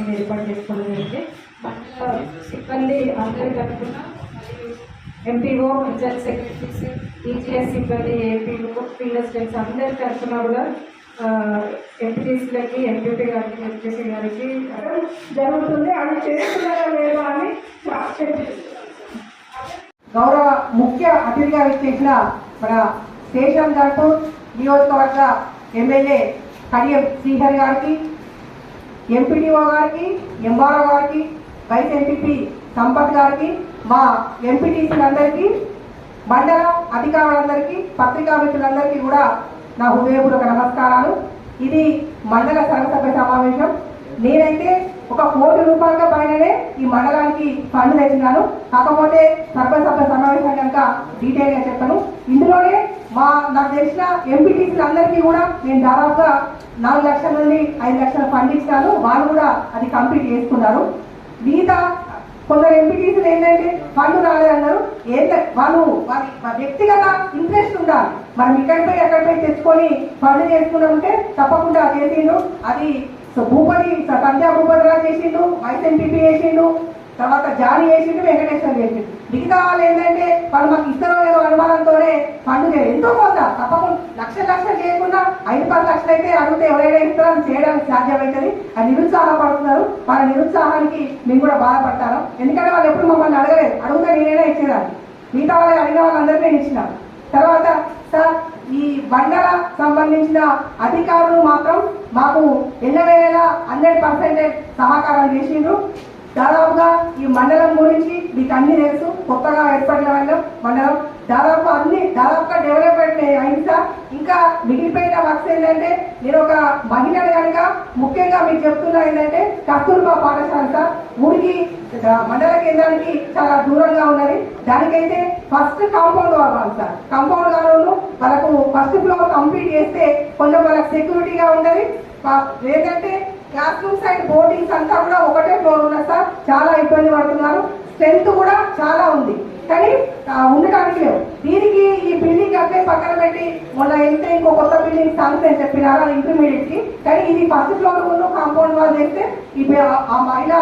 అనేది ఏర్పాటు చేసుకోవడం జరిగింది మండల సిబ్బంది అందరి తరఫున ఎంపీఓ పంచాయత్ సెక్రటరీస్ ఈజీఎస్ సిబ్బంది ఏపీఓ పిఎస్ఎస్ అందరి తరఫున కూడా ఎంపీటీసీలకి ఎంపీపీ గారికి ఎంపీసీ గారికి జరుగుతుంది. అది చేస్తున్నారా లేదా అని గౌరవ ముఖ్య అతిథిగా విచ్చేసిన మన శేషం దంటూర్ నియోజకవర్గ ఎమ్మెల్యే కడియం శ్రీహరి గారికి ఎంపీడీఓ గారికి ఎంఆర్ఓ గారికి వైస్ ఎంపీపీ సంపత్ గారికి మా ఎంపీటీసీలందరికీ మండల అధికారులందరికీ పత్రికా మిత్రులందరికీ కూడా నా హృదయపూర్వక నమస్కారాలు. ఇది మండల సర్వసభ్య సమావేశం. నేనైతే ఒక కోటి రూపాయల పైననే ఈ మండలానికి ఫండ్ తెచ్చినాను. కాకపోతే సర్వసభ్య సమావేశం కనుక డీటెయిల్గా చెప్పాను. ఇందులోనే మా నాకు తెలిసిన ఎంపీటీసీలు అందరికీ కూడా నేను దాదాపుగా నాలుగు లక్షల నుండి ఐదు లక్షల ఫండ్ ఇచ్చినాను వాళ్ళు కూడా అది కంప్లీట్ చేసుకున్నారు. మిగతా కొందరు ఎంపీటీసీలు ఏంటంటే ఫండ్ రాలేదన్నారు ఏంట వాళ్ళు వారి వ్యక్తిగత ఇంట్రెస్ట్ ఉండాలి. మనం ఇక్కడిపై పోయి తెచ్చుకొని ఫండ్ చేసుకుని ఉంటే తప్పకుండా చేసిండు అది సో భూపతి సంధ్యా భూపతిగా చేసిండు వైస్ ఎంపీపీ చేసిండు తర్వాత జాని చేసిండు వెంకటేశ్వర చేసిండు. మిగతా వాళ్ళు ఏంటంటే వాళ్ళు మాకు ఇస్తారో లేదో అనుమానంతోనే పండుగ చేయరు. ఎంతో కొంత తప్పకుండా లక్ష లక్షలు చేయకుండా ఐదు పది లక్షలు అయితే అడిగితే ఎవరైనా ఇస్తారో? చేయడానికి సాధ్యమవుతుంది అది నిరుత్సాహపడుతున్నారు వాళ్ళ నిరుత్సాహానికి మేము కూడా బాధపడతాను. ఎందుకంటే వాళ్ళు ఎప్పుడు మమ్మల్ని అడగలేదు. అడిగితే నేనైనా ఇచ్చేదాన్ని. మిగతా వాళ్ళు అడిగిన వాళ్ళందరికీ నేను ఇచ్చిన. తర్వాత సార్ ఈ బండల సంబంధించిన అధికారులు మాత్రం మాకు ఎల్లవేళలా హండ్రెడ్ పర్సెంటేజ్ సహకారం చేసిండ్రు. దాదాపుగా ఈ మండలం గురించి మీకు అన్ని తెలుసు. కొత్తగా ఏర్పడిన వాళ్ళం మండలం. దాదాపు అన్ని దాదాపుగా డెవలప్మెంట్ అయింది సార్. ఇంకా మిగిలిపోయిన వర్క్స్ ఏంటంటే నేను ఒక మహిళ కనుక ముఖ్యంగా మీకు చెప్తున్నా ఏంటంటే కస్తూర్బా పాఠశాల సార్. ఊరికి మండల కేంద్రానికి చాలా దూరంగా ఉన్నది. దానికైతే ఫస్ట్ కాంపౌండ్ కావాలి సార్. కాంపౌండ్ కావాలి వాళ్ళకు ఫస్ట్ ఫ్లోర్ కంప్లీట్ చేస్తే కొంచెం వాళ్ళకి సెక్యూరిటీగా ఉండదు లేదంటే ఏంటంటే క్లాస్ రూమ్స్ అండ్ బోర్డింగ్స్ అంతా కూడా ఒకటే ఫ్లోర్ ఉన్నది సార్. చాలా ఇబ్బంది పడుతున్నారు. స్ట్రెంత్ కూడా చాలా ఉంది. కానీ ఉండటానికి లేవు. దీనికి ఈ బిల్డింగ్ అట్లే పక్కన పెట్టి మొన్న వెళ్తే ఇంకో కొత్త బిల్డింగ్ శాంక్షన్ చెప్పినారు అది ఇంటర్మీడియట్కి. కానీ ఇది ఫస్ట్ ఫ్లోర్ ఉన్న కాంపౌండ్ వాల్ చేస్తే ఈ ఆ- మహిళ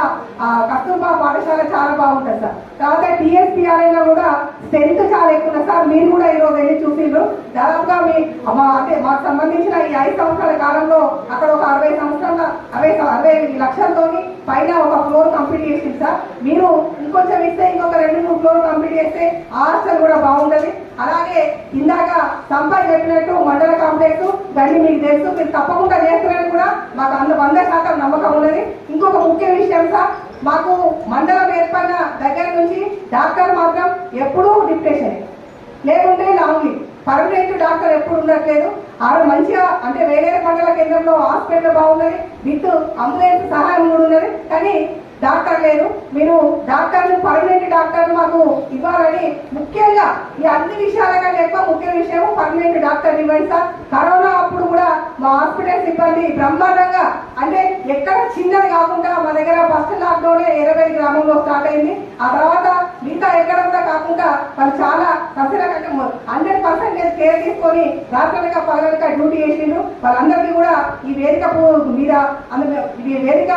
కస్తూర్బా పాఠశాల చాలా బాగుంటుంది సార్. తర్వాత టీఎస్పీఆర్ఐ అయినా కూడా స్ట్రెంత్ చాలా ఎక్కువ ఉంది సార్. మీరు కూడా ఈ రోజు వెళ్ళి చూసిండ్రు దాదాపుగా మీ మా అంటే మాకు సంబంధించిన ఈ ఐదు సంవత్సరాల కాలంలో అక్కడ ఒక అరవై సంవత్సరాల అరవై అరవై లక్షలతోని పైన ఒక ఫ్లోర్ కంప్లీట్ చేసింది సార్. మీరు ఇంకొంచెం ఇస్తే ఇంకొక రెండు మూడు ఫ్లోర్ కంప్లీట్ చేస్తే హాస్టల్ కూడా బాగుంటది. అలాగే ఇందాక సంపై చెప్పినట్టు మండల కాంప్లెక్స్ దాన్ని మీకు తెలుసు మీరు తప్పకుండా చేస్తున్నారని కూడా మాకు అందు వంద శాతం నమ్మకం ఉన్నది. ఇంకొక ముఖ్య విషయం సార్ మాకు మండలం ఏర్పడిన దగ్గర నుంచి డాక్టర్ మాత్రం ఎప్పుడూ డిప్రెషన్ లేకుంటే లాంగ్ పర్మనెంట్ డాక్టర్ ఎప్పుడు ఉండట్లేదు. ఆడ మంచిగా అంటే వేరే మండల కేంద్రంలో హాస్పిటల్ బాగున్నది. విత్ అంబులెన్స్ సహాయం కూడా ఉన్నది. కానీ డాక్టర్ లేరు. మీరు డాక్టర్లు పర్మనెంట్ డాక్టర్ మాకు ఇవ్వాలని ముఖ్యంగా ఈ అన్ని విషయాల కంటే ఎక్కువ ముఖ్య విషయం పర్మనెంట్ డాక్టర్ ఇవ్వండి సార్. కరోనా అప్పుడు కూడా మా హాస్పిటల్ సిబ్బంది బ్రహ్మాండంగా అంటే ఎక్కడ చిన్న ఫస్ట్ లాక్డౌన్ ఇరవై గ్రామంలో స్టార్ట్ అయింది. ఆ తర్వాత మిగతా ఎక్కడ కూడా కాకుండా వాళ్ళు చాలా సస్యరకంగా హండ్రెడ్ పర్సెంటేజ్ కేర్ తీసుకొని రాత్రనక పగలనక డ్యూటీ చేసిండ్రు. వాళ్ళందరికీ కూడా ఈ వేదిక మీద ఈ వేదిక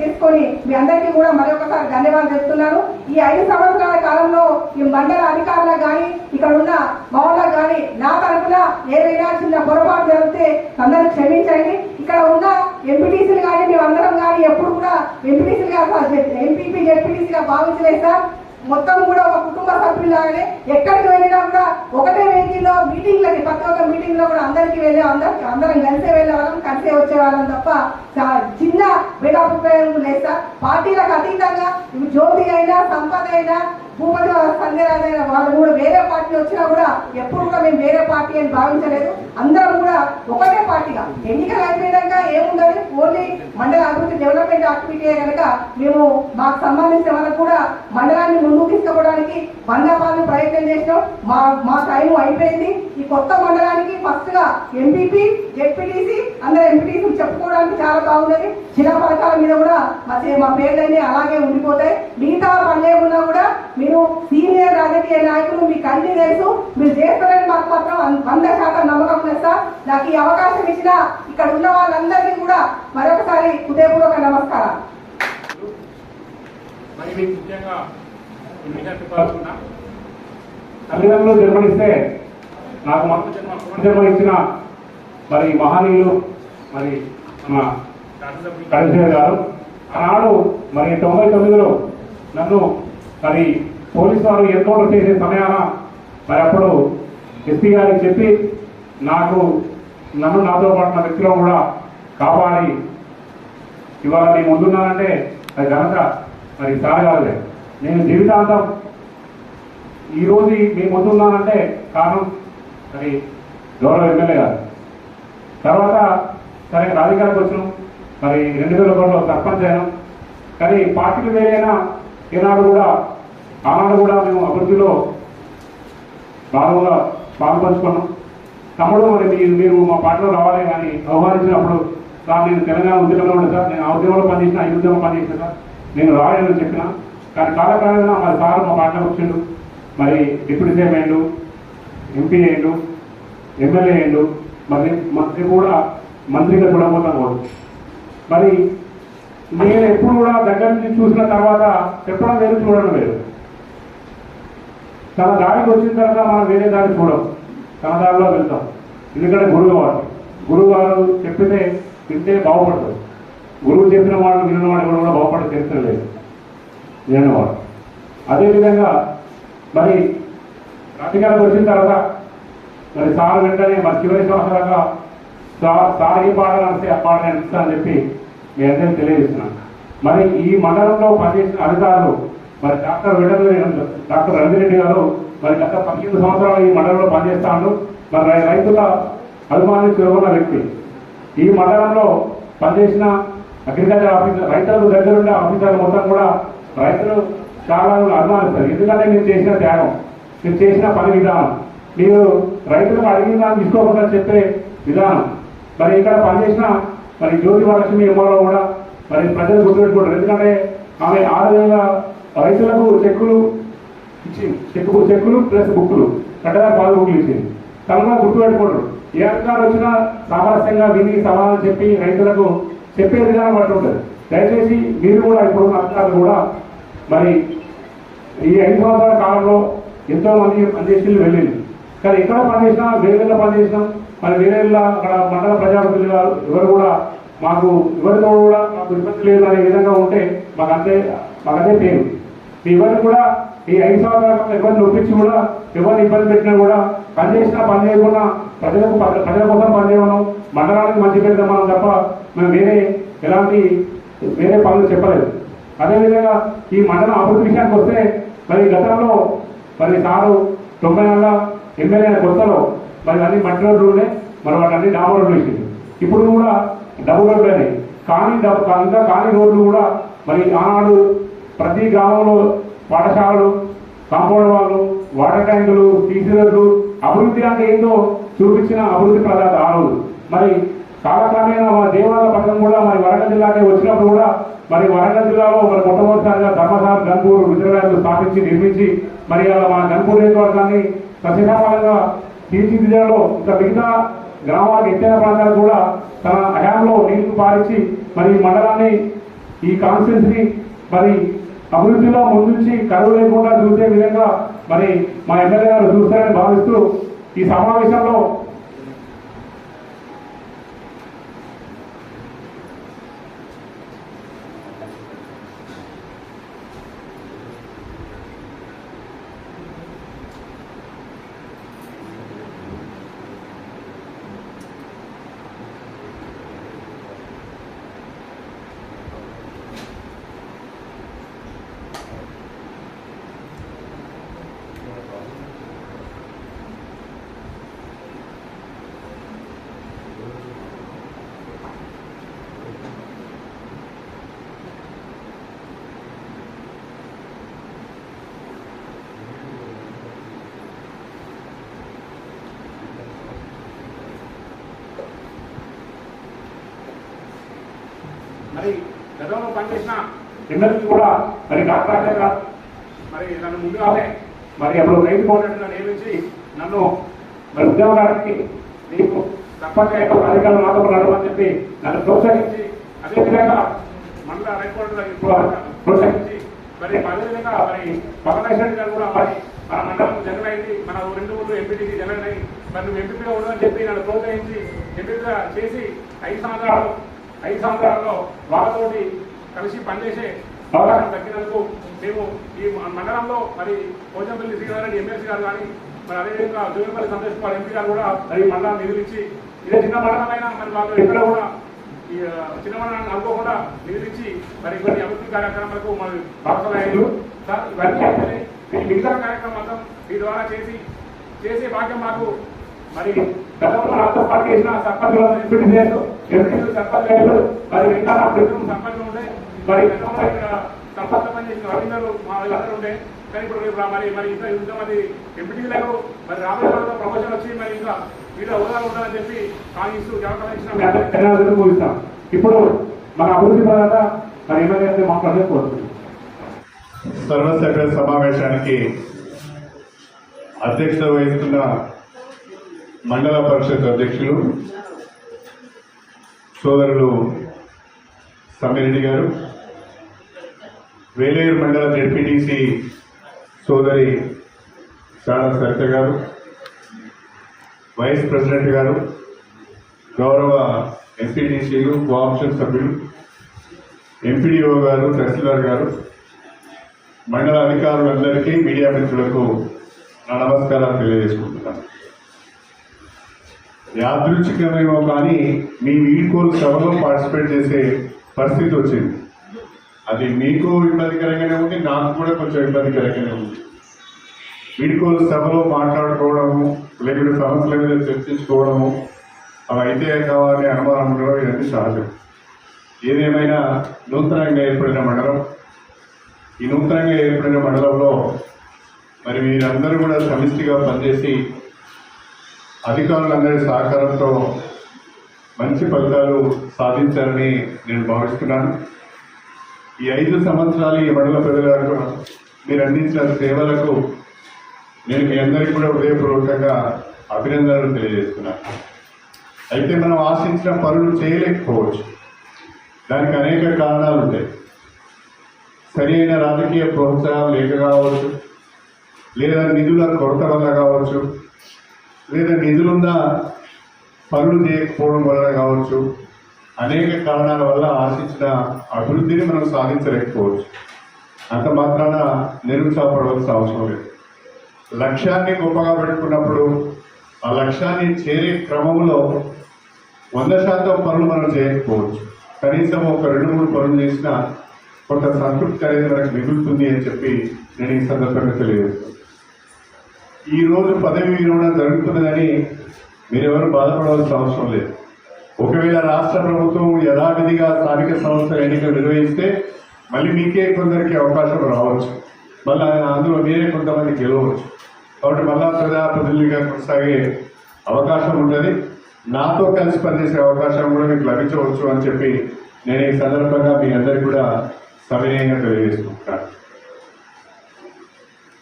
తీసుకొని మీ అందరికీ కూడా మరొకసారి ధన్యవాదాలు చెప్తున్నాను ఈ ఐదు సంవత్సరాల కాలంలో ఈ మండల అధికారులకు కానీ ఇక్కడ ఉన్న మౌళ్ళకు కానీ నా తరఫున ఏదైనా చిన్న పొరపాటు జరిగితే అందరూ క్షమించండి. ఇక్కడ ఉన్న ఎంపీటీసీలు కానీ మేమందరం కానీ ఎప్పుడు కూడా ఎంపీటీసీలుగా ఎంపీపీ జెడ్పీటీసీగా భావించలేదు సార్. మొత్తం కూడా ఒక కుటుంబ సభ్యులాగానే ఎక్కడికి వెళ్ళినా కూడా ఒకటే వెహికల్ మీటింగ్లకి ప్రతి ఒక్క మీటింగ్లో కూడా అందరికి వెళ్ళే అందరికి అందరం కలిసే వెళ్ళే వాళ్ళం కలిసే వచ్చే వాళ్ళం తప్ప చా- చిన్న భేదాభిప్రాయం లేదు సార్. పార్టీలకు అతీతంగా జ్యోతి అయినా సంపద అయినా భూపతి సంధ్యరాజ్ వాళ్ళు కూడా వేరే పార్టీ వచ్చినా కూడా ఎప్పుడు కూడా మేము వేరే పార్టీ అని భావించలేదు. అందరం కూడా ఒకటే పార్టీగా. ఎన్నికలు అయిపోయినాక ఏముండదు. ఓన్లీ మండల అభివృద్ధి డెవలప్మెంట్ యాక్టివిటీ కనుక మేము మాకు సంబంధించిన వాళ్ళకు కూడా మండలాన్ని ముందుకు తీసుకుపోవడానికి వందపాలు ప్రయత్నం చేసినాం. మా మా టైం అయిపోయింది. ఈ కొత్త మండలానికి ఫస్ట్గా ఎంపీపీ జెడ్పీటీసీ అందరు ఎంపీటీసీ చెప్పుకోవడానికి చాలా బాగున్నది చిన్న పథకాల మీద కూడా మా మా పేర్లన్నీ అలాగే ఉండిపోతాయి. మిగతా పనులే ఉన్నా కూడా మీరు సీనియర్ రాజకీయ నాయకులు మీకు అన్ని తెలుసు. మీరు చేస్తారని మాకు మాత్రం వంద శాతం నమ్మకం సార్. నాకు ఈ అవకాశం ఇచ్చిన ఇక్కడ ఉన్న వాళ్ళందరికీ కూడా మరొకసారి హృదయపూర్వక నమస్కారం తల్లిదండ్రులు జన్మనిస్తే నాకు మొదటి జన్మ పునర్జన్మ ఇచ్చిన మరి మహనీయులు మరి మన కడిసేర్ గారు. ఆనాడు మరి తొంభై తొమ్మిదిలో నన్ను మరి పోలీసు వారు ఎన్కౌంటర్ చేసే సమయాన మరి అప్పుడు ఎస్పీ గారికి చెప్పి నాకు నన్ను నాతో పాటు నా వ్యక్తిలో కూడా కాపాడి ఇవాళ నేను ముందున్నానంటే అది ఘనత మరి సార్ నేను జీవితాంతం ఈరోజు రోజు మీ ముందున్నానంటే కారణం మరి గౌరవ ఎమ్మెల్యే గారు. తర్వాత సరే రాజకీయాలకు వచ్చినాం మరి రెండు వేల ఒకటిలో సర్పంచ్ అయినాం. కానీ పార్టీలు వేరైనా ఈనాడు కూడా ఆనాడు కూడా మేము అభివృద్ధిలో భాగంగా పాల్పంచుకున్నాం. తమ్ముడు మరి మీరు మా పార్టీలో రావాలి కానీ ఆహ్వానించినప్పుడు సార్ నేను తెలంగాణ ఉద్యమంలో ఉండే సార్. నేను ఆ ఉద్యమంలో పనిచేసిన ఈ ఉద్యమం పనిచేసిన సార్. నేను రాలేదని చెప్పిన. కానీ కాలక్రమేణా మరి సార్ మా పార్టీలో వచ్చిండు. మరి డిప్యూటీ సీఎం అయ్యిండు. ఎంపీ అయ్యిండు ఎమ్మెల్యే అయ్యిండు మరి మంత్రి కూడా మంత్రిగా చూడబోతాం కూడా మరి నేను ఎప్పుడు కూడా దగ్గర నుంచి చూసిన తర్వాత చెప్పడం వేరు చూడడం వేరు. తన దారికి వచ్చిన తర్వాత మనం వేరే దారి చూడం తన దారిలో వెళ్తాం. ఎందుకంటే గురువు వారు గురువు గారు చెప్పితే వింటే బాగుపడదు గురువు చెప్పిన వాళ్ళు విన్న వాడు కూడా బాగుపడే చరిత్ర లేదు. వినవాడు అదేవిధంగా మరి రాజకీయాలకు వచ్చిన తర్వాత మరి సార్ వెంటనే మరి చివరి సంవత్సరంగా సార్ సార్ ఈ పాట రాస్తే ఆ పాట నేను ఇస్తా అని చెప్పి మీ అందరికీ తెలియజేస్తున్నాను. మరి ఈ మండలంలో పనిచేసిన అధికారులు మరి డాక్టర్ వెంటనే డాక్టర్ రవిరెడ్డి గారు మరి గత పద్దెనిమిది సంవత్సరాలు ఈ మండలంలో పనిచేస్తాడు. మరి రైతుల అభిమాని తిరుగున్న వ్యక్తి. ఈ మండలంలో పనిచేసిన అగ్రికల్చర్ ఆఫీసర్ రైతులకు దగ్గరుండే ఆఫీసర్లు మొత్తం కూడా రైతులు చాలా అభిమానిస్తారు. ఎందుకంటే మీరు చేసిన త్యాగం. మీరు చేసిన పని విధానం. మీరు రైతులకు అడిగిన దాన్ని తీసుకోకుండా చెప్పే విధానం. మరి ఇక్కడ పనిచేసిన మరి జ్యోతి వరలక్ష్మి ఎంఆర్ఓ కూడా మరి ప్రజలు గుర్తుపెట్టుకుంటారు. ఎందుకంటే ఆమె ఆరు వేల రైతులకు చెక్కులు ఇచ్చింది చెక్కు చెక్కులు ప్లస్ బుక్కులు కట్టగా పాలు బుక్కులు ఇచ్చింది. తను గుర్తుపెట్టుకుంటారు. ఏ అధికారులు వచ్చినా సామరస్యంగా విని సమాధానం చెప్పి రైతులకు చెప్పే విధానం బట్టి ఉంటుంది. దయచేసి మీరు కూడా ఇప్పుడు అధికారులు కూడా మరి ఈ ఐదు సంవత్సరాల కాలంలో ఎంతో మంది పనిచేసి వెళ్ళింది. కానీ ఎక్కడ పనిచేసినా వేరేళ్ళ పనిచేసినాం మరి వేరేళ్ళ అక్కడ మండల ప్రజాప్రతినిధులు ఎవరు కూడా మాకు ఎవరితో కూడా మాకు ఇబ్బంది లేదు అనే విధంగా ఉంటే మాకు అంతే మాకు అదే పేరు. మీ ఎవరిని కూడా ఈ ఐదు సంవత్సరాల ఎవరిని ఒప్పించి కూడా ఎవరిని ఇబ్బంది పెట్టినా కూడా పని చేసినా పని చేయకుండా ప్రజలకు ప్రజల కోసం పని మండలానికి మంచి పేరు మనం తప్ప మేము వేరే ఎలాంటి వేరే పనులు చెప్పలేదు. అదేవిధంగా ఈ మండలం అభివృద్ధి విషయానికి వస్తే మరి గతంలో మరి సారు తొంభై నెలల ఎమ్మెల్యే కొత్తలో మరి అన్ని మట్టి రోడ్లునే మరి వాటి అన్ని డాబర్ రోడ్లు వేసింది. ఇప్పుడు కూడా డబుల్ రోడ్లు కానీ ఇంకా కానీ రోడ్లు కూడా మరి ఆనాడు ప్రతి గ్రామంలో పాఠశాలలు కాంపౌండ్ వాళ్ళు వాటర్ ట్యాంకులు సీసీ రోడ్లు అభివృద్ధి అంటే ఏందో చూపించిన అభివృద్ధి ప్రదాత ఆ రోజు. మరి కాలక్రమేణా మన దేవాలయ పక్కన కూడా మరి వరంగల్ జిల్లాకే వచ్చినప్పుడు కూడా మరి వరంగల్ జిల్లాలో మరి మొట్టమొదటిసారిగా ధర్మసార్ గన్పూర్ రిజర్వాయర్లు స్థాపించి నిర్మించి మరి అలా మన గన్పూర్ నియోజకవర్గాన్ని సస్యశామలంగా తీర్చిదిద్దడంలో ఇంకా మిగతా గ్రామాలకు ఎత్తైన ప్రాంతాలు కూడా తన హయాంలో నీళ్ళు పారించి మరి మండలాన్ని ఈ కాన్స్టిట్యున్సీని మరి అభివృద్ధిలో ముందుంచి కరువు లేకుండా చూసే విధంగా మరి మా ఎమ్మెల్యే గారు చూస్తారని భావిస్తూ ఈ సమావేశంలో మరి గతంలో పనిచేసిన ఎమ్మెల్యే కూడా మరి డాక్టర్ రాజా గారు మరి నన్ను ముందుగానే మరి అప్పుడు రైతు కోఆర్డినేటర్గా నియమించి నన్ను మరి ఉద్యోగానికి నీకు తప్పనిసరిగా అధికారులు నాతో నడవని చెప్పి నన్ను ప్రోత్సహించి అదేవిధంగా మండల రైతు ప్రోత్సహించి మరి అదేవిధంగా మరి పవన్ గారు కూడా మరి మన మండలం జనరల్ అయింది మన రెండు ఊళ్ళు ఎంపీటీసీ జనరల్ అయ్యి మరి నువ్వు ఎంపీగా ఉండదని చెప్పి నన్ను ప్రోత్సహించి ఎంపీగా చేసి ఐదు సంవత్సరాలు ఐదు సంవత్సరాల్లో వాళ్ళతోటి కలిసి పనిచేసే అవకాశం తగ్గినందుకు మేము ఈ మండలంలో మరి పోచంపల్లి శ్రీగారెడ్డి ఎమ్మెల్సీ గారు కానీ మరి అదేవిధంగా జోగిపల్లి సంతోష్ కుమార్ ఎంపీ గారు కూడా మరి మండలం నిధులు ఇచ్చి ఇదే చిన్న మండలమైనా మరి వాళ్ళు ఎక్కడ కూడా ఈ చిన్న మండలాన్ని అనుకోకుండా నిధులు ఇచ్చి మరి కొన్ని అభివృద్ధి కార్యక్రమాలకు మరి భాగస్వామ్యాలు. సార్ ఇవన్నీ ఈ మిగతా కార్యక్రమం మీ ద్వారా చేసి చేసే భాగ్యం మాకు మరి గతంలో రాష్ట్ర పార్టీ చేసిన సర్పంచ్ ఎంపీ లేదు ఎంపీ సర్పంచ్ లేదు మరి ఇంకా నా సర్పంచులు ఉండే. మరి గతంలో ఇక్కడ పనిచేసిన రవీంద్రులు మా వీళ్ళందరూ ఉండే. కానీ ఇప్పుడు రేపు మరి మరి ఇంకా ఇంతమంది ఎంపీటీలకు మరి రాబోయే రోజుల్లో ప్రమోషన్ వచ్చి మరి ఇంకా వీళ్ళ హోదాలు ఉండాలని చెప్పి కాంగ్రెస్ జవహర్ ఇచ్చిన ముగిస్తాం. ఇప్పుడు మన అభివృద్ధి పదార్థ మరి ఏమైనా మాట్లాడే కోరుతుంది సర్వసభ్య సమావేశానికి అధ్యక్షత వహిస్తున్న మండల పరిషత్ అధ్యక్షులు సోదరులు సమ్మిరెడ్డి గారు వేలేరు మండల జడ్పీటీసీ సోదరి సారా సరిత గారు వైస్ ప్రెసిడెంట్ గారు గౌరవ ఎంపీటీసీలు కోఆప్షన్ సభ్యులు ఎంపీడీఓ గారు తహసీల్దార్ గారు మండల అధికారులందరికీ మీడియా మిత్రులకు నా నమస్కారాలు తెలియజేసుకుంటున్నాను. యాదృచ్ఛికమేమో కానీ మీ వీడ్కోలు సభలో పార్టిసిపేట్ చేసే పరిస్థితి వచ్చింది. అది మీకు ఇబ్బందికరంగానే ఉంది నాకు కూడా కొంచెం ఇబ్బందికరంగానే ఉంది. వీడ్కోలు సభలో మాట్లాడుకోవడము లేకుంటే సమస్యల మీద చర్చించుకోవడము అవి అయితే కావాలని అనుమానం ఉండడం ఇవన్నీ సహజం. ఏదేమైనా నూతనంగా ఏర్పడిన మండలం ఈ నూతనంగా ఏర్పడిన మండలంలో మరి మీరందరూ కూడా సమిష్టిగా పనిచేసి అధికారులందరి సహకారంతో మంచి ఫలితాలు సాధించారని నేను భావిస్తున్నాను. ఈ ఐదు సంవత్సరాలు ఈ మండల ప్రజలకు మీరు అందించిన సేవలకు నేను మీ అందరికీ కూడా హృదయపూర్వకంగా అభినందనలు తెలియజేస్తున్నాను. అయితే మనం ఆశించిన పనులు చేయలేకపోవచ్చు. దానికి అనేక కారణాలు ఉంటాయి. సరైన రాజకీయ ప్రోత్సాహం లేక కావచ్చు లేదా నిధుల కొరత వల్ల కావచ్చు లేదా నిధులుందా? పనులు చేయకపోవడం వల్ల కావచ్చు. అనేక కారణాల వల్ల ఆశించిన అభివృద్ధిని మనం సాధించలేకపోవచ్చు. అంత మాత్రాన నిరుత్సాహపడవలసిన అవసరం లేదు. లక్ష్యాన్ని గొప్పగా పెట్టుకున్నప్పుడు ఆ లక్ష్యాన్ని చేరే క్రమంలో వంద శాతం పనులు మనం చేయకపోవచ్చు. కనీసం ఒక రెండు మూడు పనులు చేసినా కొంత సంతృప్తి అనేది మనకు మిగులుతుంది అని చెప్పి నేను ఈ సందర్భంగా తెలియజేస్తాను ఈ రోజు పదవి విరమణ జరుగుతున్నదని మీరెవరు బాధపడవలసిన అవసరం లేదు. ఒకవేళ రాష్ట్ర ప్రభుత్వం యథావిధిగా స్థానిక సంస్థల ఎన్నికలు నిర్వహిస్తే మళ్ళీ మీకే కొందరికి అవకాశం రావచ్చు. మళ్ళీ అందులో మీరే కొంతమంది గెలవచ్చు. కాబట్టి మళ్ళా ప్రజాప్రతినిధిగా కొనసాగే అవకాశం ఉంటుంది. నాతో కలిసి పనిచేసే అవకాశం కూడా మీకు లభించవచ్చు అని చెప్పి నేను ఈ సందర్భంగా మీ అందరికీ కూడా సవినయంగా తెలియజేసుకుంటున్నాను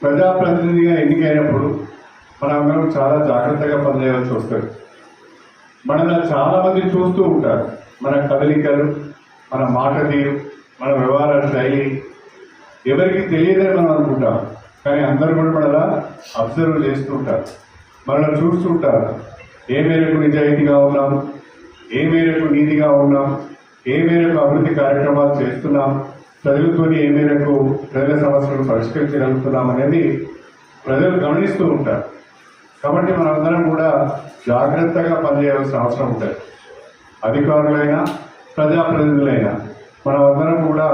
ప్రజాప్రతినిధిగా ఎన్నికైనప్పుడు మనందరం అందరం చాలా జాగ్రత్తగా పనిచేయవలసి వస్తుంది. మనల్ని చాలామంది చూస్తూ ఉంటారు. మన కదలికలు మన మాట తీరు మన వ్యవహార శైలి. ఎవరికి తెలియదని మనం అనుకుంటాం. కానీ అందరూ కూడా మనలా అబ్జర్వ్ చేస్తూ ఉంటారు. మనల్ని చూస్తుంటారు ఏ మేరకు నిజాయితీగా ఉన్నాం? ఏ మేరకు నీతిగా ఉన్నాం? ఏ మేరకు అభివృద్ధి కార్యక్రమాలు చేస్తున్నాం? చదువుకొని ఏ మేరకు ప్రజల సమస్యలను పరిష్కరించగలుగుతున్నాం అనేది ప్రజలు గమనిస్తూ ఉంటారు. కాబట్టి మనందరం కూడా జాగ్రత్తగా పనిచేయాల్సిన అవసరం ఉంటుంది. అధికారులైనా ప్రజాప్రతినిధులైనా మనమందరం అందరం కూడా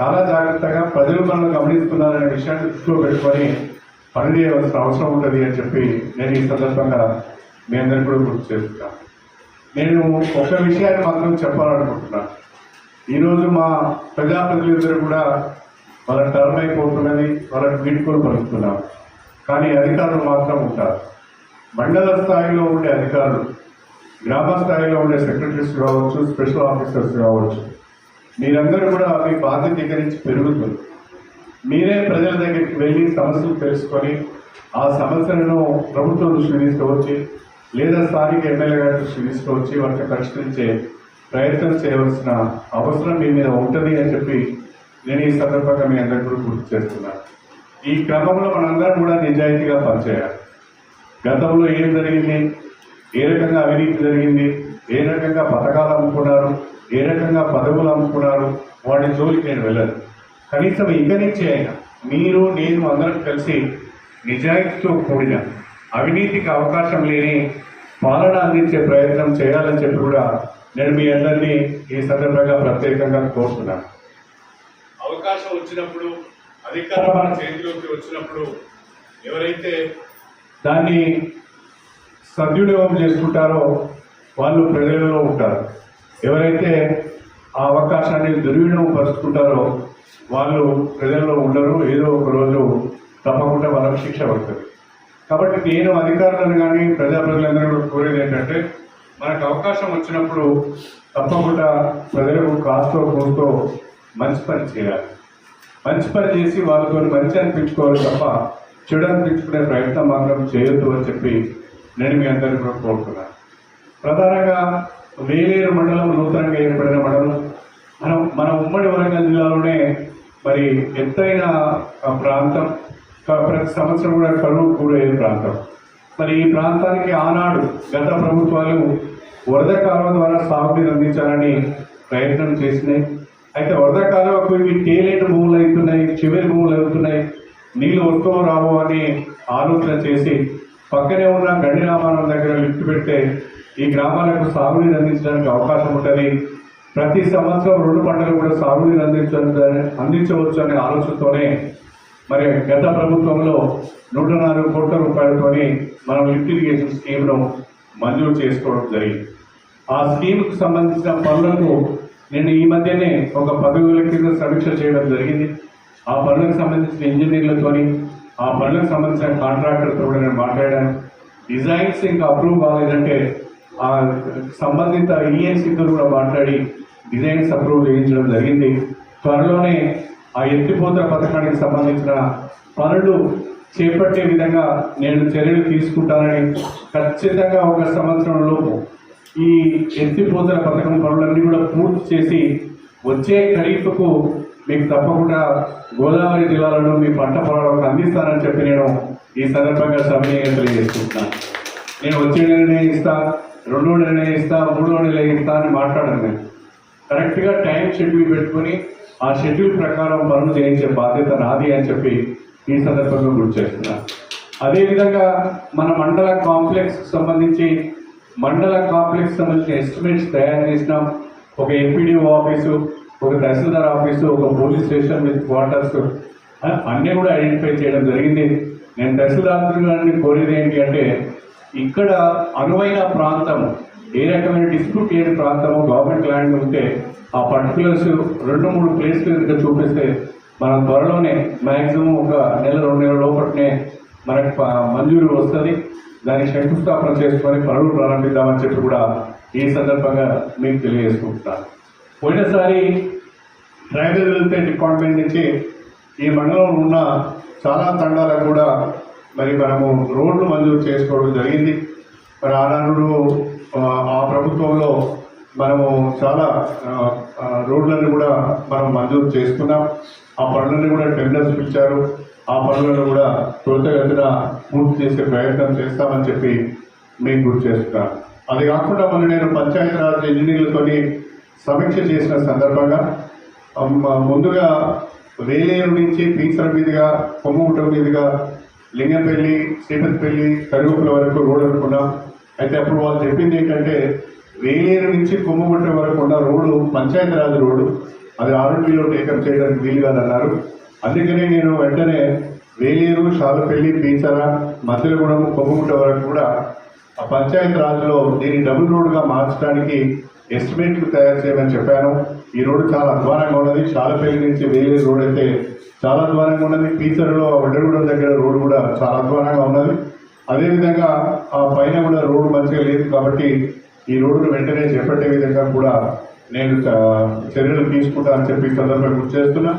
చాలా జాగ్రత్తగా ప్రజలు మనల్ని గమనిస్తున్నారనే విషయాన్ని దృష్టిలో పెట్టుకొని పనిచేయవలసిన అవసరం ఉంటుంది అని చెప్పి నేను ఈ సందర్భంగా మీ అందరికీ కూడా గుర్తు చేస్తున్నాను. నేను ఒక విషయాన్ని మాత్రం చెప్పాలనుకుంటున్నాను. ఈరోజు మా ప్రజాప్రతినిధులు కూడా వాళ్ళ టర్మ్ అయిపోతున్నది వాళ్ళని వీడ్కోలు పలుకుతున్నాం కానీ అధికారులు మాత్రం ఉంటారు. మండల స్థాయిలో ఉండే అధికారులు గ్రామ స్థాయిలో ఉండే సెక్రటరీస్ కావచ్చు స్పెషల్ ఆఫీసర్స్ కావచ్చు మీరందరూ కూడా మీ బాధ్యత దగ్గర నుంచి పెరుగుతుంది మీరే ప్రజల దగ్గరికి వెళ్ళి సమస్యలు తెలుసుకొని ఆ సమస్యలను ప్రభుత్వం దృష్టి తీసుకువచ్చి లేదా స్థానిక ఎమ్మెల్యే గారి దృష్టి తీసుకువచ్చి వాటిని పరిష్కరించే ప్రయత్నం చేయవలసిన అవసరం మీ మీద ఉంటుంది అని చెప్పి నేను ఈ సందర్భంగా మీ అందరికీ కూడా గుర్తు చేస్తున్నాను ఈ క్రమంలో మనందరం కూడా నిజాయితీగా పనిచేయాలి. గతంలో ఏం జరిగింది? ఏ రకంగా అవినీతి జరిగింది? ఏ రకంగా పథకాలు అమ్ముకున్నారు? ఏ రకంగా పదవులు అమ్ముకున్నారు? వాటి జోలికి నేను వెళ్ళను. కనీసం ఇక నుంచి అయినా మీరు నేను అందరం కలిసి నిజాయితీతో కూడిన అవినీతికి అవకాశం లేని పాలన అందించే ప్రయత్నం చేయాలని చెప్పి కూడా నేను మీ అందరినీ ఈ సందర్భంగా ప్రత్యేకంగా కోరుతున్నాను అవకాశం వచ్చినప్పుడు అధికారం మన చేతిలోకి వచ్చినప్పుడు ఎవరైతే దాన్ని సద్వినియోగం చేసుకుంటారో వాళ్ళు ప్రజలలో ఉంటారు. ఎవరైతే ఆ అవకాశాన్ని దుర్వినియోగం పరుచుకుంటారో వాళ్ళు ప్రజల్లో ఉండరు. ఏదో ఒక రోజు తప్పకుండా వాళ్ళకి శిక్ష పడుతుంది. కాబట్టి నేను అధికారులను కానీ ప్రజాప్రతినిధులందరూ కూడా కోరేది ఏంటంటే మనకు అవకాశం వచ్చినప్పుడు తప్పకుండా ప్రజలకు కాస్తో కూస్తో మంచి పని చేయాలి. మంచి పని చేసి వాళ్ళతో మంచి అనిపించుకోవాలి తప్ప చెడు అనిపించుకునే ప్రయత్నం మాత్రం చేయొద్దు అని చెప్పి నేను మీ అందరినీ కూడా కోరుతున్నాను. ప్రధానంగా వేలేరు మండలం నూతనంగా ఏర్పడిన మండలం. మనం మన ఉమ్మడి వరంగల్ జిల్లాలోనే మరి ఎత్తైన ప్రాంతం. ప్రతి సంవత్సరం కూడా కరువు కూడా ప్రాంతం. మరి ఈ ప్రాంతానికి ఆనాడు గత ప్రభుత్వాలు వరద కాలువ ద్వారా సాగునీరు అందించాలని ప్రయత్నం చేసినాయి. అయితే వరద కాలువకు ఇవి తేలేని భూములు అవుతున్నాయి చివరి భూములు అవుతున్నాయి. నీళ్ళు వస్తూ రావు అని ఆలోచన చేసి పక్కనే ఉన్న గండి రామానం దగ్గర లిఫ్ట్ పెడితే ఈ గ్రామాలకు సాగునీరు అందించడానికి అవకాశం ఉంటుంది. ప్రతి సంవత్సరం రెండు పంటలు కూడా సాగునీరు అందించ అందించవచ్చు అనే ఆలోచనతోనే మరి గత ప్రభుత్వంలో నూట నాలుగు కోట్ల రూపాయలతోని మనం లిఫ్ట్ ఇరిగేషన్ స్కీమ్ను మంజూరు చేసుకోవడం జరిగింది. ఆ స్కీమ్కు సంబంధించిన పనులకు నేను ఈ మధ్యనే ఒక పదవుల కింద సమీక్ష చేయడం జరిగింది. ఆ పనులకు సంబంధించిన ఇంజనీర్లతోని ఆ పనులకు సంబంధించిన కాంట్రాక్టర్తో కూడా నేను మాట్లాడాను. డిజైన్స్ ఇంకా అప్రూవ్ కాలేదంటే ఆ సంబంధిత ఈఎన్సీతో కూడా మాట్లాడి డిజైన్స్ అప్రూవ్ చేయించడం జరిగింది. త్వరలోనే ఆ ఎత్తిపోతల పథకానికి సంబంధించిన పనులు చేపట్టే విధంగా నేను చర్యలు తీసుకుంటానని ఖచ్చితంగా ఒక సంవత్సరం లోపు ఈ ఎత్తిపోతల పథకం పనులన్నీ కూడా పూర్తి చేసి వచ్చే ఖరీఫ్కు మీకు తప్పకుండా గోదావరి జిల్లాలో మీ పంట పొలాలకు అందిస్తానని చెప్పి నేను ఈ సందర్భంగా సవినయంగా తెలియజేసుకుంటున్నాను. నేను వచ్చే నెలనే ఇస్తా రెండో నిర్ణయిస్తా ఇస్తా మూడో నెల ఇస్తా అని మాట్లాడను నేను. కరెక్ట్గా టైం షెడ్యూల్ పెట్టుకుని ఆ షెడ్యూల్ ప్రకారం పనులు చేయించే బాధ్యత నాది అని చెప్పి ఈ సందర్భంగా గుర్తు చేస్తున్నాను అదేవిధంగా మన మండల కాంప్లెక్స్ సంబంధించి మండల కాంప్లెక్స్ సంబంధించిన ఎస్టిమేట్స్ తయారు చేసినాం. ఒక ఎంపీడీఓ ఆఫీసు ఒక తహసీల్దార్ ఆఫీసు ఒక పోలీస్ స్టేషన్ విత్ క్వార్టర్స్ అన్నీ కూడా ఐడెంటిఫై చేయడం జరిగింది. నేను తహసీల్దార్ గారిని కోరేది ఏంటి అంటే ఇక్కడ అనువైన ప్రాంతం ఏ రకమైన డిస్ప్యూట్ లేని ప్రాంతము గవర్నమెంట్ ల్యాండ్ ఉంటే ఆ పర్టికులర్స్ రెండు మూడు ప్లేస్లు కనుక చూపిస్తే మనం త్వరలోనే మ్యాక్సిమం ఒక నెల రెండు నెలల లోపలనే మనకు మంజూరు వస్తుంది. దానికి శంకుస్థాపన చేసుకొని పనులు ప్రారంభిద్దామని చెప్పి కూడా ఈ సందర్భంగా మీకు తెలియజేసుకుంటున్నాను పోయినసారి ట్రైబల్ వెల్ఫేర్ డిపార్ట్మెంట్ నుంచి ఈ మండలంలో ఉన్న చాలా తండాలకు కూడా మరి మనము రోడ్లు మంజూరు చేసుకోవడం జరిగింది. మరి ఆనాడు ఆ, ప్రభుత్వంలో మనము చాలా రోడ్లన్నీ రోడ్లను కూడా మనం మంజూరు చేసుకున్నాం. ఆ పనులను కూడా టెండర్స్ పిలిచారు. ఆ పనులను కూడా త్వరితగతిన పూర్తి చేసే ప్రయత్నం చేస్తామని చెప్పి మేము గుర్తు చేస్తున్నాను అది కాకుండా మొన్న నేను పంచాయతీరాజ్ ఇంజనీర్లతోని సమీక్ష చేసిన సందర్భంగా ముందుగా వేలేరు నుంచి పీసర మీదుగా కొమ్ముగుట్ట మీదుగా లింగంపల్లి సీతపల్లి కరుగుపుల వరకు రోడ్ అనుకున్నాం అయితే అప్పుడు వాళ్ళు చెప్పింది ఏంటంటే వేలేరు నుంచి కుమ్మగుట్ట వరకు ఉన్న రోడ్డు పంచాయతీరాజ్ రోడ్డు అది ఆర్ఎండ్బిలో టేకప్ చేయడానికి వీలు కాదన్నారు. అందుకనే నేను వెంటనే వేలేరు షాలపల్లి పీచర మధ్యలగూడెం కొమ్మగుట్ట వరకు కూడా ఆ పంచాయత్ రాజ్లో దీన్ని డబుల్ రోడ్గా మార్చడానికి ఎస్టిమేట్లు తయారు చేయమని చెప్పాను. ఈ రోడ్డు చాలా అధ్వానంగా ఉన్నది. షాలపల్లి నుంచి వేలేరు రోడ్ అయితే చాలా అధ్వానంగా ఉన్నది. పీచర్లో వడ్డగూడెం దగ్గర రోడ్డు కూడా చాలా అధ్వానంగా ఉన్నది. అదేవిధంగా ఆ పైన కూడా రోడ్డు మంచిగా లేదు కాబట్టి ఈ రోడ్డును వెంటనే చేపట్టే విధంగా కూడా నేను చర్యలు చర్యలు తీసుకుంటానని చెప్పి సందర్భంగా గుర్తు చేస్తున్నా.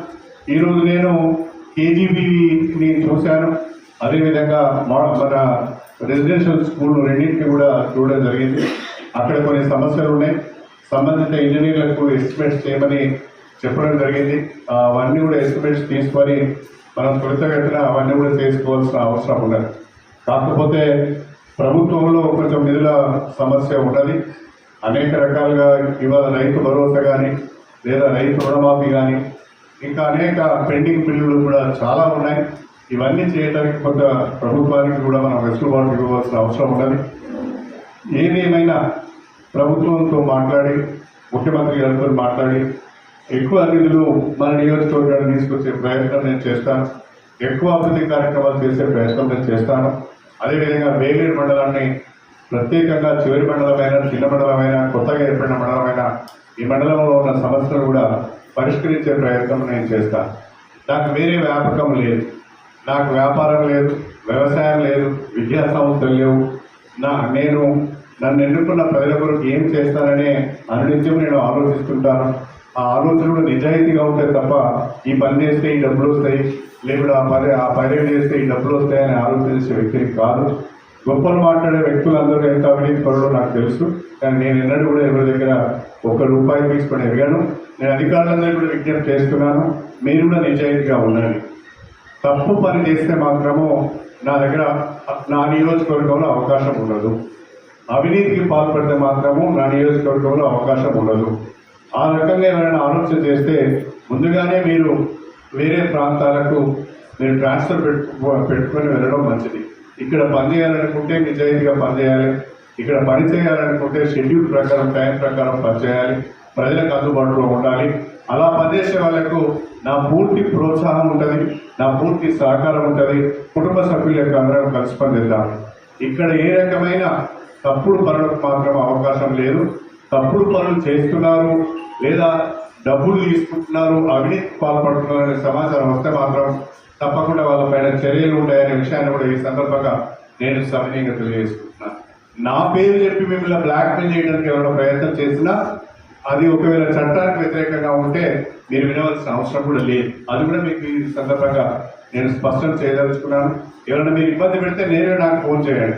ఈరోజు నేను కేజీబీని చూశాను. అదేవిధంగా మా మన రెసిడెన్షియల్ స్కూల్ రెండింటిని కూడా చూడడం జరిగింది. అక్కడ కొన్ని సమస్యలు ఉన్నాయి. సంబంధిత ఇంజనీర్లకు ఎస్టిమేట్స్ చేయమని చెప్పడం జరిగింది. అవన్నీ కూడా ఎస్టిమేట్స్ తీసుకొని మనం త్వరితగతిన అవన్నీ కూడా చేసుకోవాల్సిన అవసరం ఉన్నది. కాకపోతే ప్రభుత్వంలో కొంచెం నిధుల సమస్య ఉన్నది అనేక రకాలుగా ఇవాళ రైతు భరోసా కానీ లేదా రైతు రుణమాఫీ కానీ ఇంకా అనేక పెండింగ్ బిల్లులు కూడా చాలా ఉన్నాయి. ఇవన్నీ చేయడానికి కొంత ప్రభుత్వానికి కూడా మనం వెసులుబాటు ఇవ్వవలసిన అవసరం ఉన్నది ఏదేమైనా ప్రభుత్వంతో మాట్లాడి ముఖ్యమంత్రి గారితో మాట్లాడి ఎక్కువ నిధులు మన నియోజకవర్గాన్ని తీసుకొచ్చే ప్రయత్నం నేను చేస్తాను. ఎక్కువ అభివృద్ధి కార్యక్రమాలు చేసే ప్రయత్నం నేను చేస్తాను. అదేవిధంగా వేలేరు మండలాన్ని ప్రత్యేకంగా చివరి మండలమైన చిన్న మండలమైన కొత్తగా ఏర్పడిన మండలమైన ఈ మండలంలో ఉన్న సమస్యలు కూడా పరిష్కరించే ప్రయత్నం నేను చేస్తాను నాకు వేరే వ్యాపకం లేదు. నాకు వ్యాపారం లేదు వ్యవసాయం లేదు విద్యా సంస్థలు లేవు. నా నేను నన్ను ఎన్నుకున్న ప్రజల కొరకు ఏం చేస్తాననే అనునిత్యం నేను ఆలోచిస్తుంటాను. ఆ ఆలోచన కూడా నిజాయితీగా ఉంటే తప్ప ఈ పని చేస్తే ఈ డబ్బులు వస్తాయి లేకుండా ఆ పని ఆ పని చేస్తే ఈ డబ్బులు వస్తాయని ఆలోచించే వ్యక్తి కాదు. గొప్పలు మాట్లాడే వ్యక్తులందరూ ఎంత అవినీతి పడో నాకు తెలుసు. కానీ నేను ఎన్నడూ కూడా ఎవరి దగ్గర ఒక్క రూపాయి తీసుకొని ఎదిగాను నేను అధికారులందరూ కూడా విజ్ఞప్తి చేస్తున్నాను. మీరు కూడా నిజాయితీగా ఉండండి. తప్పు పని చేస్తే మాత్రము నా దగ్గర నా నియోజకవర్గంలో అవకాశం ఉండదు. అవినీతికి పాల్పడితే మాత్రము నా నియోజకవర్గంలో అవకాశం ఉండదు. ఆ రకంగా ఎవరైనా ఆలోచన చేస్తే ముందుగానే మీరు వేరే ప్రాంతాలకు మీరు ట్రాన్స్ఫర్ పెట్టు పెట్టుకొని వెళ్ళడం మంచిది. ఇక్కడ పని చేయాలనుకుంటే నిజాయితీగా పనిచేయాలి ఇక్కడ పని చేయాలనుకుంటే షెడ్యూల్ ప్రకారం టైం ప్రకారం పనిచేయాలి ప్రజలకు అందుబాటులో ఉండాలి. అలా పనిచేసే వాళ్ళకు నా పూర్తి ప్రోత్సాహం ఉంటుంది నా పూర్తి సహకారం ఉంటుంది. కుటుంబ సభ్యుల యొక్క అందరం కలిసి పనిచేద్దాం ఇక్కడ ఏ రకమైన తప్పుడు పనులకు మాత్రం అవకాశం లేదు. తప్పుడు పనులు చేస్తున్నారు. లేదా డబ్బులు తీసుకుంటున్నారు అవినీతి పాల్పడుతున్నారు సమాచారం వస్తే మాత్రం తప్పకుండా వాళ్ళపైన చర్యలు ఉంటాయనే విషయాన్ని కూడా ఈ సందర్భంగా నేను సవినీయంగా తెలియజేసుకుంటున్నాను నా పేరు చెప్పి మిమ్మల్ని బ్లాక్మెయిల్ చేయడానికి ఎవరైనా ప్రయత్నం చేసినా అది ఒకవేళ చట్టానికి వ్యతిరేకంగా ఉంటే మీరు వినవలసిన అవసరం కూడా లేదు. అది కూడా మీకు ఈ సందర్భంగా నేను స్పష్టం చేయదలుచుకున్నాను. ఎవరైనా మీరు ఇబ్బంది పెడితే నేనే నాకు ఫోన్ చేయండి.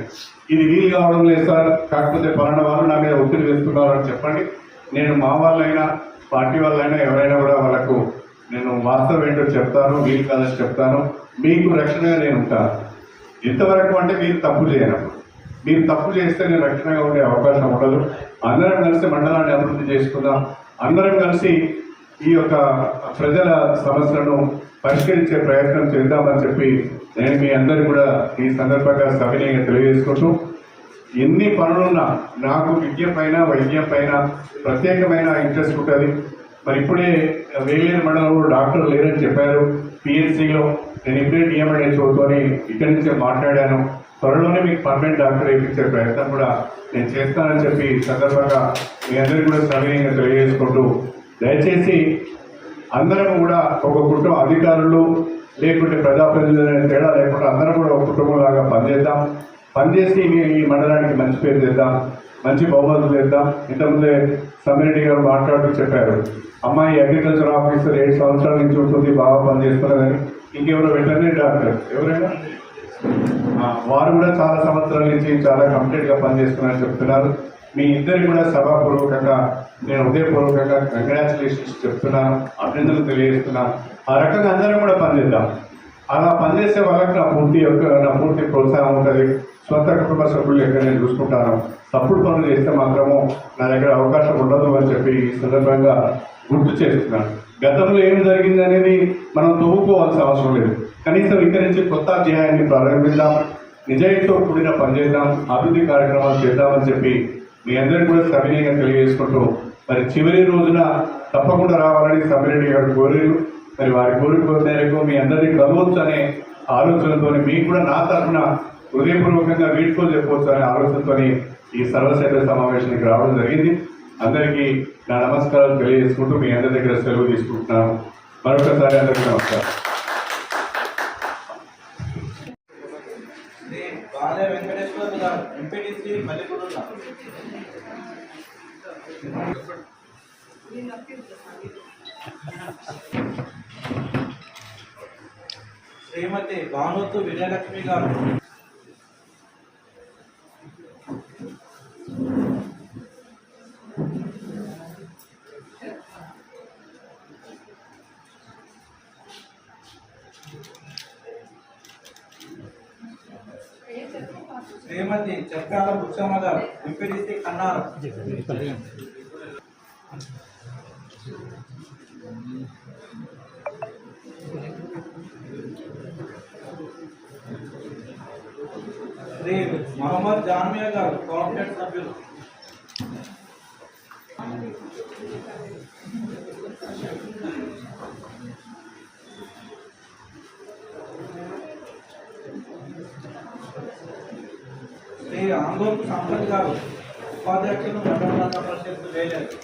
ఇది వీలు కావడం లేదు సార్. కాకపోతే పలానా వాళ్ళు నా మీద ఒత్తిడి వేస్తున్నారు అని చెప్పండి. నేను మా వాళ్ళైనా పార్టీ వాళ్ళైనా ఎవరైనా కూడా వాళ్ళకు నేను వాస్తవం ఏంటో చెప్తాను వీలు కాదని చెప్తాను. మీకు రక్షణగా నేను ఉంటాను ఎంతవరకు అంటే మీరు తప్పు చేయనప్పుడు మీరు తప్పు చేస్తే నేను రక్షణగా ఉండే అవకాశం ఉండదు. అందరం కలిసి మండలాన్ని అభివృద్ధి చేసుకుందాం. అందరం కలిసి ఈ యొక్క ప్రజల సమస్యలను పరిష్కరించే ప్రయత్నం చేద్దామని చెప్పి నేను మీ అందరికీ కూడా ఈ సందర్భంగా సవినయంగా తెలియజేసుకుంటూ ఎన్ని పనులున్నా నాకు విద్య పైన వైద్యం పైన ప్రత్యేకమైన ఇంట్రెస్ట్ ఉంటుంది. మరి ఇప్పుడే వేలేరు మండలంలో డాక్టర్ లేరని చెప్పారు. పిహెచ్సిలో నేను ఇప్పుడే డిఎంఎడ్ చదువుకొని ఇక్కడి నుంచే మాట్లాడాను. త్వరలోనే మీకు పర్మనెంట్ డాక్టర్ వేయించే ప్రయత్నం కూడా నేను చేస్తానని చెప్పి సందర్భంగా మీ అందరికీ కూడా సవినీయంగా తెలియజేసుకుంటూ దయచేసి అందరం కూడా ఒక కుటుంబ అధికారులు లేకుంటే ప్రజాప్రతినిధులు తేడా లేకుండా అందరం కూడా ఒక కుటుంబం లాగా పనిచేద్దాం. పనిచేసి ఈ- ఈ మండలానికి మంచి పేరు తెద్దాం మంచి బహుమతులు తెద్దాం. ఇంతకుముందే సమ్మిరెడ్డి గారు మాట్లాడుతూ చెప్పారు అమ్మాయి అగ్రికల్చర్ ఆఫీసర్ ఏడు సంవత్సరాల నుంచి ఉంటుంది బాగా పనిచేస్తున్నదని. ఇంకెవరో వెటర్నరీ డాక్టర్. ఎవరైనా? వారు కూడా చాలా సంవత్సరాల నుంచి చాలా కంప్లీట్గా పనిచేస్తున్నారని చెప్తున్నారు. మీ ఇద్దరికి కూడా సభాపూర్వకంగా నేను హృదయపూర్వకంగా కంగ్రాచులేషన్స్ చెప్తున్నాను అభినందనలు తెలియజేస్తున్నాను. ఆ రకంగా అందరం కూడా పనిచేద్దాం. అలా పనిచేసే వాళ్ళకి నా పూర్తి యొక్క నా పూర్తి ప్రోత్సాహం ఉంటుంది. సొంత కుటుంబ సభ్యులు ఎక్కడ నేను చూసుకుంటాను తప్పుడు పనులు చేస్తే మాత్రము నా దగ్గర అవకాశం ఉండదు అని చెప్పి ఈ సందర్భంగా గుర్తు చేస్తున్నాను గతంలో ఏం జరిగింది అనేది మనం తవ్వుకోవాల్సిన అవసరం లేదు. కనీసం ఇక్కడి నుంచి కొత్త అధ్యాయాన్ని ప్రారంభిద్దాం నిజాయితీతో కూడిన పనిచేద్దాం అభివృద్ధి కార్యక్రమాలు చేద్దామని చెప్పి మీ అందరికీ కూడా సవినీయంగా తెలియజేసుకుంటూ మరి చివరి రోజున తప్పకుండా రావాలని సమిరెడ్డి గారు కోరారు. మరి వారి కోరిక మేరకు మీ అందరినీ కలవచ్చు అనే ఆలోచనతో మీకు కూడా నా తరఫున హృదయపూర్వకంగా వీడ్కో చెప్పవచ్చు అనే ఆలోచనతో ఈ సర్వసభ్య సమావేశానికి రావడం జరిగింది. అందరికీ నా నమస్కారాలు తెలియజేసుకుంటూ మీ అందరి దగ్గర సెలవు తీసుకుంటున్నాను. మరొకసారి అందరికీ నమస్కారం. శ్రీ బాలయ గారు ఎంపీటీసీ మల్లెపూరుల శ్రీమతి భానుతు విజయలక్ష్మి గారు శ్రీమతి చక్రాల బుచ్చమ్మ గారు ఎంపీటీసీ కన్నారు శ్రీ మహమ్మద్ జామియా గారు కోఆపరేట్ సభ్యులు. శ్రీ ఆందోళన సంపత్ గారు ఉపాధ్యక్షులు మండల పరిషత్ వేయలేదు.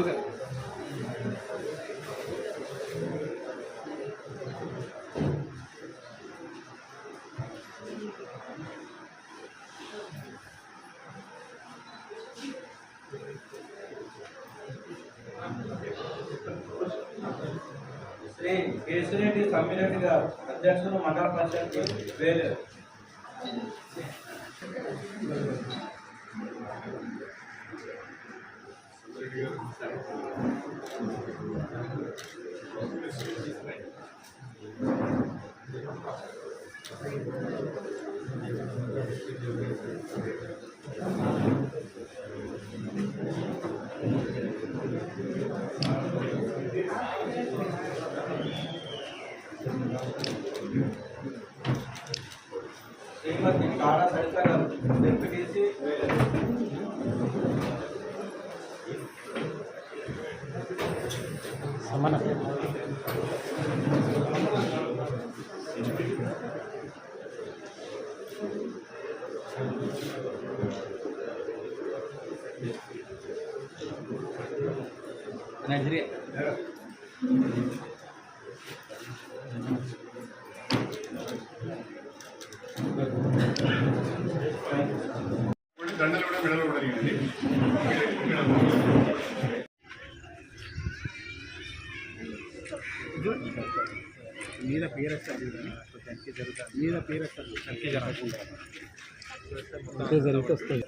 ఓకే శ్రీ కేశిరెడ్డి సమ్మిరెడ్డి గారు అధ్యక్షులు మండల పరిషత్ వేయలేదు శ్రీమతి కాడా సరిత గారు ఎంపీటీసీ వేయలేదు దండలు కూడా మెడలు కూడా జరిగింది మీద పేరు వస్తుంది దానికి జరుగుతుంది మీద పేరు వస్తుంది దానికి జరగకుండా జరిగితే వస్తుంది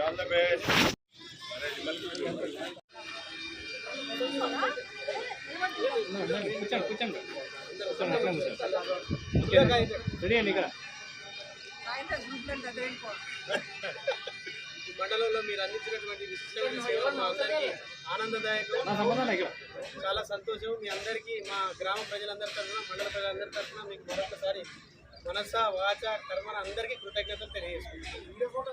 ఆల్ ద బెస్ట్ కూర్చోండి కూర్చోండి కూర్చోండి అట్లా కూర్చోండి రెడీ అండి ఇక్కడ మీరు అందించినటువంటి విశిష్టమైన సేవలు మా అందరికీ ఆనందదాయకం. చాలా సంతోషం. మీ అందరికీ మా గ్రామ ప్రజలందరి తరఫున మండల ప్రజలందరి తరఫున మీకు మరొకసారి మనస వాచ కర్మన అందరికీ కృతజ్ఞతలు తెలియజేస్తున్నాను.